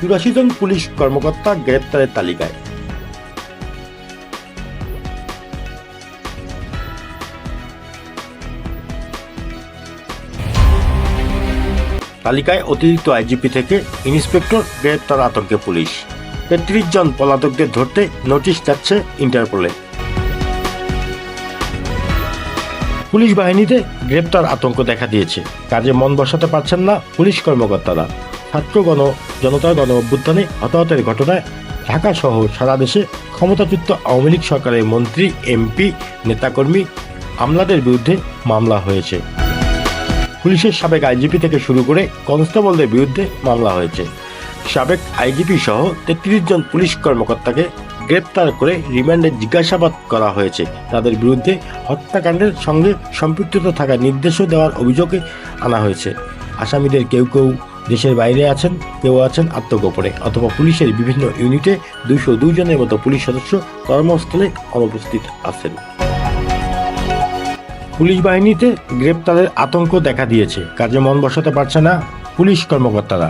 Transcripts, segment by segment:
চুরাশি জন পুলিশ কর্মকর্তা গ্রেপ্তারের তালিকায়। তালিকায় অতিরিক্ত আইজিপি থেকে ইন্সপেক্টর গ্রেপ্তার আতঙ্কে পুলিশ। তেত্রিশ জন পলাতকদের ধরতে নোটিশ যাচ্ছে ইন্টারপোলে। পুলিশ বাহিনীতে গ্রেপ্তার আতঙ্ক দেখা দিয়েছে। কাজে মন বসাতে পারছেন না পুলিশ কর্মকর্তারা। ছাত্র গণ জনতার গণ অভ্যুত্থানে হতাহতের ঘটনায় ঢাকা সহ সারা দেশে ক্ষমতাচ্যুত আওয়ামী লীগ সরকারের মন্ত্রী, এমপি, নেতাকর্মী আমলাদের বিরুদ্ধে মামলা হয়েছে। পুলিশের সাবেক আইজিপি থেকে শুরু করে কনস্টেবলদের বিরুদ্ধে মামলা হয়েছে। সাবেক আইজিপি সহ তেত্রিশ জন পুলিশ কর্মকর্তাকে গ্রেপ্তার করে রিমান্ডে জিজ্ঞাসাবাদ করা হয়েছে। তাদের বিরুদ্ধে হত্যাকাণ্ডের সঙ্গে সম্পৃক্ততা থাকার নির্দেশও দেওয়ার অভিযোগে আনা হয়েছে। আসামিদের কেউ কেউ দেশের বাইরে আছেন, কেউ আছেন আত্মগোপনে, অথবা পুলিশের বিভিন্ন ইউনিটে দুইশো দুই জনের মতো পুলিশ সদস্য কর্মস্থলে অনুপস্থিত আছেন। পুলিশ বাহিনীতে গ্রেপ্তারের আতঙ্ক দেখা দিয়েছে। কাজে মন বসাতে পারছে না পুলিশ কর্মকর্তারা।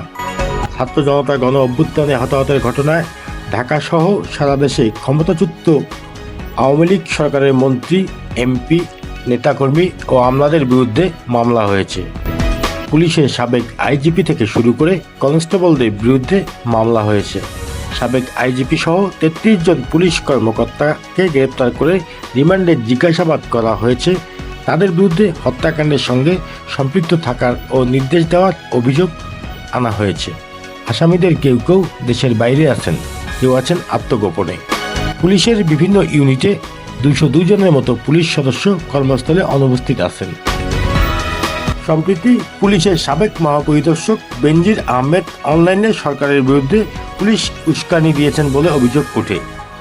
ছাত্র জনতা গণ অভ্যুত্থানে হতাহতের ঘটনায় ঢাকা সহ সারা দেশে ক্ষমতাচ্যুত আওয়ামী লীগ সরকারের মন্ত্রী, এমপি, নেতাকর্মী ও আমলাদের বিরুদ্ধে মামলা হয়েছে। পুলিশের সাবেক আইজিপি থেকে শুরু করে কনস্টেবলদের বিরুদ্ধে মামলা হয়েছে। সাবেক আইজিপি সহ তেত্রিশ জন পুলিশ কর্মকর্তাকে গ্রেপ্তার করে রিমান্ডে জিজ্ঞাসাবাদ করা হয়েছে। তাদের বিরুদ্ধে হত্যাকাণ্ডের সঙ্গে সম্পৃক্ত থাকার ও নির্দেশ দেওয়ার অভিযোগ আনা হয়েছে। আসামিদের কেউ কেউ দেশের বাইরে আছেন, কেউ আছেন আত্মগোপনে। পুলিশের বিভিন্ন ইউনিটে দুইশো দুই জনের মতো পুলিশ সদস্য কর্মস্থলে অনুপস্থিত আছেন। সম্প্রতি, পুলিশের সাবেক মহাপরিদর্শক বেনজির আহমেদ অনলাইনে সরকারের বিরুদ্ধে পুলিশ উস্কানি দিয়েছেন বলে অভিযোগ ওঠে।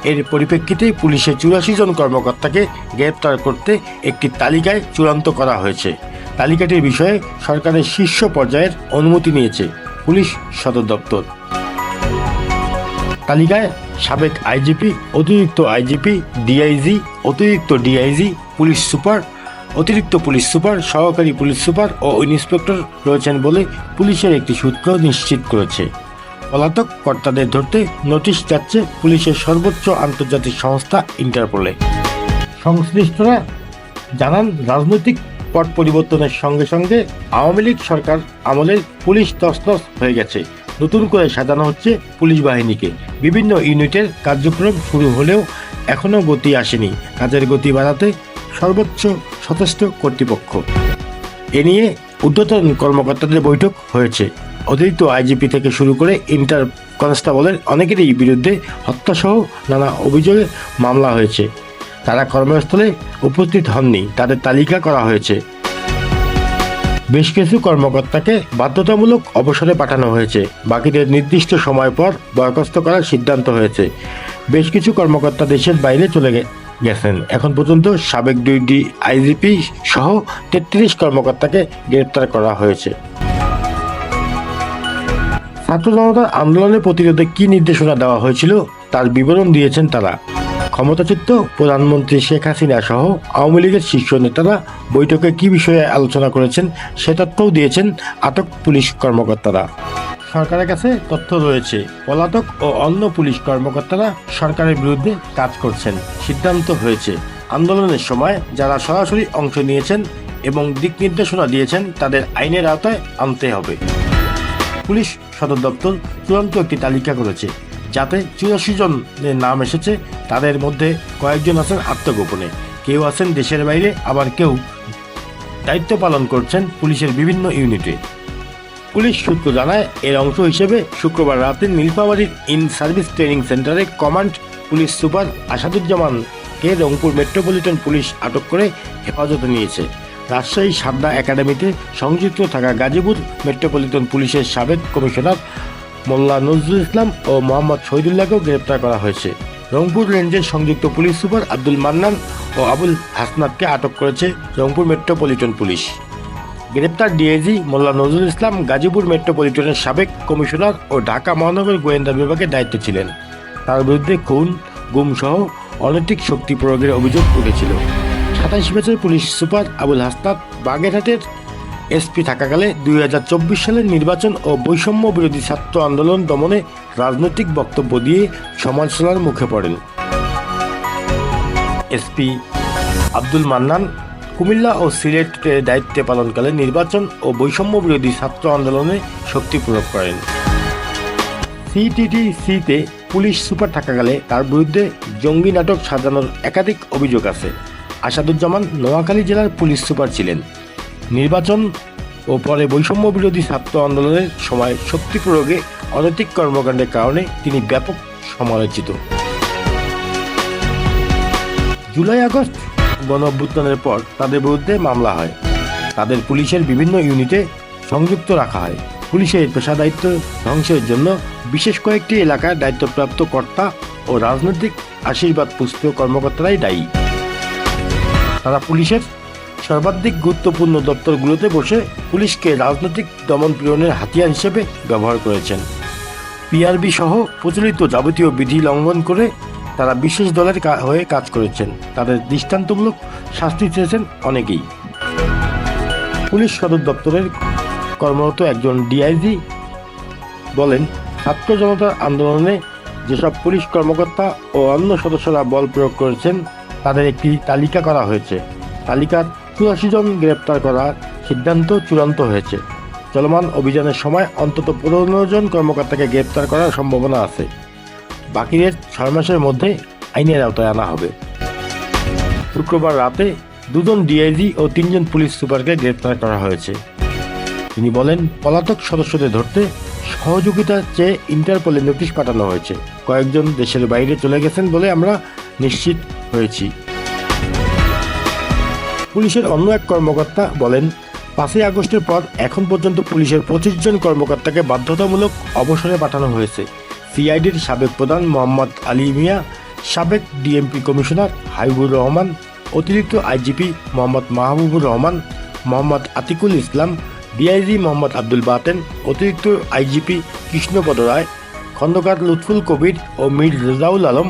এর পরিপ্রেক্ষিতে পুলিশের চুরাশি জন কর্মকর্তাকে গ্রেপ্তার করতে একটি তালিকায় চূড়ান্ত করা হয়েছে। তালিকাটির বিষয়ে সরকারের শীর্ষ পর্যায়ের অনুমতি নিয়েছে পুলিশ সদর দপ্তর। তালিকায় সাবেক আইজিপি, অতিরিক্ত আইজিপি, ডিআইজি, অতিরিক্ত ডিআইজি, পুলিশ সুপার অতিরিক্ত পুলিশ সুপার, সহকারী পুলিশ সুপার ও ইন্সপেক্টর রয়েছেন বলে পুলিশের একটি সূত্র নিশ্চিত করেছে। পলাতক কর্তাদের ধরতে নোটিশ যাচ্ছে পুলিশের সর্বোচ্চ আন্তর্জাতিক সংস্থা ইন্টারপোলে। সংশ্লিষ্টরা জানান, রাজনৈতিক পট পরিবর্তনের সঙ্গে সঙ্গে আওয়ামী লীগ সরকার আমলের পুলিশ তসনস হয়ে গেছে। নতুন করে সাজানো হচ্ছে পুলিশ বাহিনীকে। বিভিন্ন ইউনিটের কার্যক্রম শুরু হলেও এখনও গতি আসেনি। কাজের গতি বাড়াতে সর্বোচ্চ সচেষ্ট কর্তৃপক্ষ। এ নিয়ে ঊর্ধ্বতন কর্মকর্তাদের বৈঠক হয়েছে। অতিরিক্ত আইজিপি থেকে শুরু করে ইন্টার কনস্টেবলের অনেকেরই বিরুদ্ধে হত্যাসহ নানা অভিযোগে মামলা হয়েছে। তারা কর্মস্থলে উপস্থিত হননি, তাদের তালিকা করা হয়েছে। বেশ কিছু কর্মকর্তাকে বাধ্যতামূলক অবসরে পাঠানো হয়েছে। বাকিদের নির্দিষ্ট সময় পর বরখাস্ত করার সিদ্ধান্ত হয়েছে। বেশ কিছু কর্মকর্তা দেশের বাইরে চলে গেছেন। এখন পর্যন্ত সাবেক দুই ডি আইজিপি সহ তেত্রিশ কর্মকর্তাকে গ্রেপ্তার করা হয়েছে। ছাত্র জনতার আন্দোলনের প্রতিরোধে কি নির্দেশনা দেওয়া হয়েছিল তার বিবরণ দিয়েছেন তারা। ক্ষমতাচ্যুত প্রধানমন্ত্রী শেখ হাসিনা সহ আওয়ামী লীগের শীর্ষ নেতারা বৈঠকে কি বিষয়ে আলোচনা করেছেন সে তথ্যও দিয়েছেন আটক পুলিশ কর্মকর্তারা। সরকারের কাছে তথ্য রয়েছে। পলাতক ও অন্য পুলিশ কর্মকর্তারা সরকারের বিরুদ্ধে কাজ করছেন। সিদ্ধান্ত হয়েছে। আন্দোলনের সময় যারা সরাসরি অংশ নিয়েছেন এবং দিক নির্দেশনা দিয়েছেন, তাদের আইনের আওতায় আনতে হবে। পুলিশ সদর দপ্তর চূড়ান্ত একটি তালিকা করেছে, যাতে চুরাশি জনের নাম এসেছে, তাদের মধ্যে কয়েকজন আছেন আত্মগোপনে। কেউ আছেন দেশের বাইরে, আবার কেউ দায়িত্ব পালন করছেন পুলিশের বিভিন্ন ইউনিটে। পুলিশ সূত্র জানায়, এর অংশ হিসেবে শুক্রবার রাতে নীলফামারীর ইন সার্ভিস ট্রেনিং সেন্টারে কমান্ড পুলিশ সুপার আসাদুজ্জামানকে রংপুর মেট্রোপলিটন পুলিশ আটক করে হেফাজতে নিয়েছে। রাজশাহী সাবনা একাডেমিতে সংযুক্ত থাকা গাজীপুর মেট্রোপলিটন পুলিশের সাবেক কমিশনার মোল্লা নজরুল ইসলাম ও মোহাম্মদ শহীদুল্লাহকেও গ্রেপ্তার করা হয়েছে। রংপুর রেঞ্জের সংযুক্ত পুলিশ সুপার আব্দুল মান্নান ও আবুল হাসনাতকে আটক করেছে রংপুর মেট্রোপলিটন পুলিশ। গ্রেপ্তার ডিআইজি মোল্লা নজরুল ইসলাম গাজীপুর মেট্রোপলিটনের সাবেক কমিশনার ও ঢাকা মহানগর গোয়েন্দা বিভাগের দায়িত্বে ছিলেন। তার বিরুদ্ধে খুন গুমসহ অনৈতিক শক্তি প্রয়োগের অভিযোগ উঠেছিল। সাতাইশ বছর পুলিশ সুপার আবুল হাসনাত বাগেরহাটের এসপি থাকাকালে দুই হাজার চব্বিশ সালের নির্বাচন ও বৈষম্য বিরোধী ছাত্র আন্দোলন দমনে রাজনৈতিক বক্তব্য দিয়ে সমালোচনার মুখে পড়েন। এসপি আব্দুল মান্নান কুমিল্লা ও সিলেটে দায়িত্বে পালনকালে নির্বাচন ও বৈষম্য বিরোধী ছাত্র আন্দোলনে শক্তি প্রয়োগ করেন। সিটিটিসিতে পুলিশ সুপার থাকাকালে তার বিরুদ্ধে জঙ্গি নাটক সাজানোর একাধিক অভিযোগ আছে। আসাদুজ্জামান নোয়াখালী জেলার পুলিশ সুপার ছিলেন। নির্বাচন ও পরে বৈষম্য বিরোধী ছাত্র আন্দোলনের সময় শক্তি প্রয়োগে অনৈতিক কর্মকাণ্ডের কারণে তিনি ব্যাপক সমালোচিত। জুলাই আগস্ট গণ অভ্যুত্থানের পর তাদের বিরুদ্ধে মামলা হয়। তাদের পুলিশের বিভিন্ন ইউনিটে সংযুক্ত রাখা হয়। পুলিশের পেশাদায়িত্ব ধ্বংসের জন্য বিশেষ কয়েকটি এলাকার দায়িত্বপ্রাপ্ত কর্তা ও রাজনৈতিক আশীর্বাদ পুষ্ট কর্মকর্তারাই দায়ী। তারা পুলিশের সর্বাধিক গুরুত্বপূর্ণ দপ্তরগুলোতে বসে পুলিশকে রাজনৈতিক দমন পীড়নের হাতিয়ার হিসেবে ব্যবহার করেছেন। পিআরবি সহ প্রচলিত যাবতীয় বিধি লঙ্ঘন করে তারা বিশেষ দলের হয়ে কাজ করেছেন। তাদের দৃষ্টান্তমূলক শাস্তি চেয়েছেন অনেকেই। পুলিশ সদর দপ্তরের কর্মরত একজন ডিআইজি বলেন, ছাত্র জনতার আন্দোলনে যেসব পুলিশ কর্মকর্তা ও অন্য সদস্যরা বল প্রয়োগ করেছেন, তাদের একটি তালিকা করা হয়েছে। তালিকার চুরাশি জন গ্রেপ্তার করার সিদ্ধান্ত চূড়ান্ত হয়েছে। চলমান অভিযানের সময় অন্তত পনেরো জন কর্মকর্তাকে গ্রেপ্তার করার সম্ভাবনা আছে। বাকিদের ছয় মাসের মধ্যে আইনের আওতায় আনা হবে। শুক্রবার রাতে দুজন ডিআইজি ও তিনজন পুলিশ সুপারকে গ্রেপ্তার করা হয়েছে। তিনি বলেন, পলাতক সদস্যদের ধরতে সহযোগিতা চেয়ে ইন্টারপোলে নোটিশ পাঠানো হয়েছে। কয়েকজন দেশের বাইরে চলে গেছেন বলে আমরা নিশ্চিত হয়েছি। পুলিশের অন্য এক কর্মকর্তা বলেন, পাঁচই আগস্টের পর এখন পর্যন্ত পুলিশের পঁচিশ জন কর্মকর্তাকে বাধ্যতামূলক অবসরে পাঠানো হয়েছে। সিআইডির সাবেক প্রধান মোহাম্মদ আলী মিয়া, সাবেক ডিএমপি কমিশনার হাইবুর রহমান, অতিরিক্ত আইজিপি মোহাম্মদ মাহবুবুর রহমান, মোহাম্মদ আতিকুল ইসলাম, ডিআইজি মোহাম্মদ আব্দুল বাতেন, অতিরিক্ত আইজিপি কৃষ্ণপদ রায়, খন্দকার লুৎফুল কবির ও মীর রেজাউল আলম,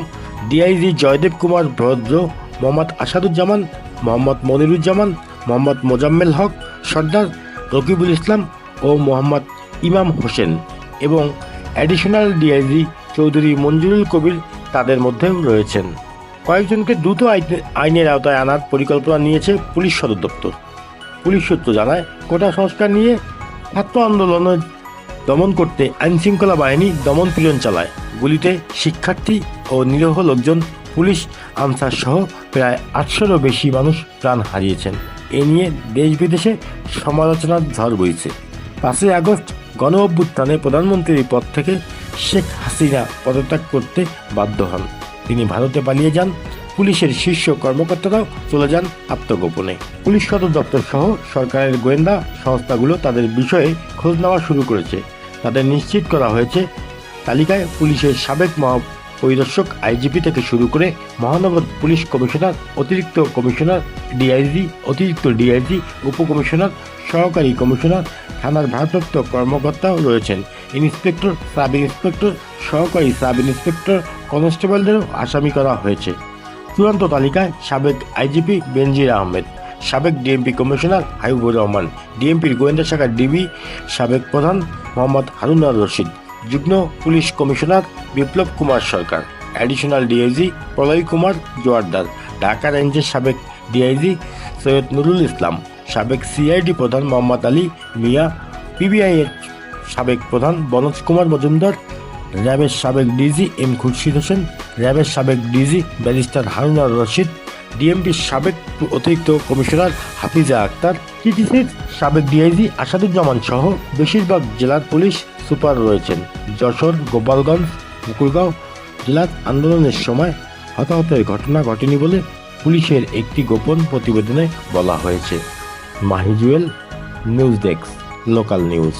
ডিআইজি জয়দেব কুমার ভদ্র, মোহাম্মদ আসাদুজ্জামান, মোহাম্মদ মনিরুজ্জামান, মোহাম্মদ মোজাম্মেল হক, সর্দার রকিবুল ইসলাম ও মোহাম্মদ ইমাম হোসেন এবং অ্যাডিশনাল ডিআইজি চৌধুরী মঞ্জুরুল কবির তাদের মধ্যেও রয়েছেন। কয়েকজনকে দ্রুত আইনে- আইনের আওতায় আনার পরিকল্পনা নিয়েছে পুলিশ সদর দপ্তর। পুলিশ সূত্র জানায়, কোটা সংস্কার নিয়ে ছাত্র আন্দোলনের দমন করতে আইনশৃঙ্খলা বাহিনী দমন পীড়ন চালায়। গুলিতে শিক্ষার্থী ও নিরীহ লোকজন, পুলিশ আনসার সহ প্রায় আটশোরও বেশি মানুষ প্রাণ হারিয়েছেন। এ নিয়ে দেশ বিদেশে সমালোচনার ঝড় বইছে। পাঁচই আগস্ট গণ অভ্যুত্থানে প্রধানমন্ত্রীর পদ থেকে শেখ হাসিনা পদত্যাগ করতে বাধ্য হন। তিনি ভারতে পালিয়ে যান, পুলিশের শীর্ষ কর্মকর্তারাও চলে যান আত্মগোপনে। পুলিশ সদর দপ্তর সহ সরকারের গোয়েন্দা সংস্থাগুলো তাদের বিষয়ে খোঁজ নেওয়া শুরু করেছে। তাদের নিশ্চিত করা হয়েছে, তালিকায় পুলিশের সাবেক মহা পরিদর্শক আইজিপি থেকে শুরু করে মহানগর পুলিশ কমিশনার, অতিরিক্ত কমিশনার, ডিআইজি, অতিরিক্ত ডিআইজি, উপকমিশনার, সহকারী কমিশনার, থানার ভারপ্রাপ্ত কর্মকর্তাও রয়েছেন। ইন্সপেক্টর সাব ইন্সপেক্টর সহকারী সাব ইন্সপেক্টর কনস্টেবলদেরও আসামি করা হয়েছে। চূড়ান্ত তালিকায় সাবেক আইজিপি বেনজির আহমেদ, সাবেক ডিএমপি কমিশনার হাবিবুর রহমান, ডিএমপির গোয়েন্দা শাখার ডিবি সাবেক প্রধান মোহাম্মদ হারুনার রশিদ যুগ্ম police commissioner Biplob Kumar Sarkar additional DIG Proloy Kumar Joardar Dhaka রেঞ্জের সাবেক ডিআইজি সৈয়দ নুরুল ইসলাম, সাবেক সিআইডি প্রধান মোহাম্মদ আলী মিয়া পিবিআই এর সাবেক প্রধান বনজ কুমার মজুমদার, র্যাবের সাবেক ডিজি এম খুরশিদ হোসেন, র্যাবের সাবেক ডিজি ব্যারিস্টার হারুনার রশিদ ডিএমপির সাবেক অতিরিক্ত কমিশনার হাফিজা আক্তার, টিটিসির সাবেক ডিআইজি আসাদুজ্জামান সহ বেশিরভাগ জেলার পুলিশ সুপার রয়েছেন। যশোর, গোপালগঞ্জ, মুকুলগাঁও জেলার আন্দোলনের সময় হতাহতের ঘটনা ঘটেনি বলে পুলিশের একটি গোপন প্রতিবেদনে বলা হয়েছে। মাহিজুয়েল, নিউজ ডেস্ক, লোকাল নিউজ।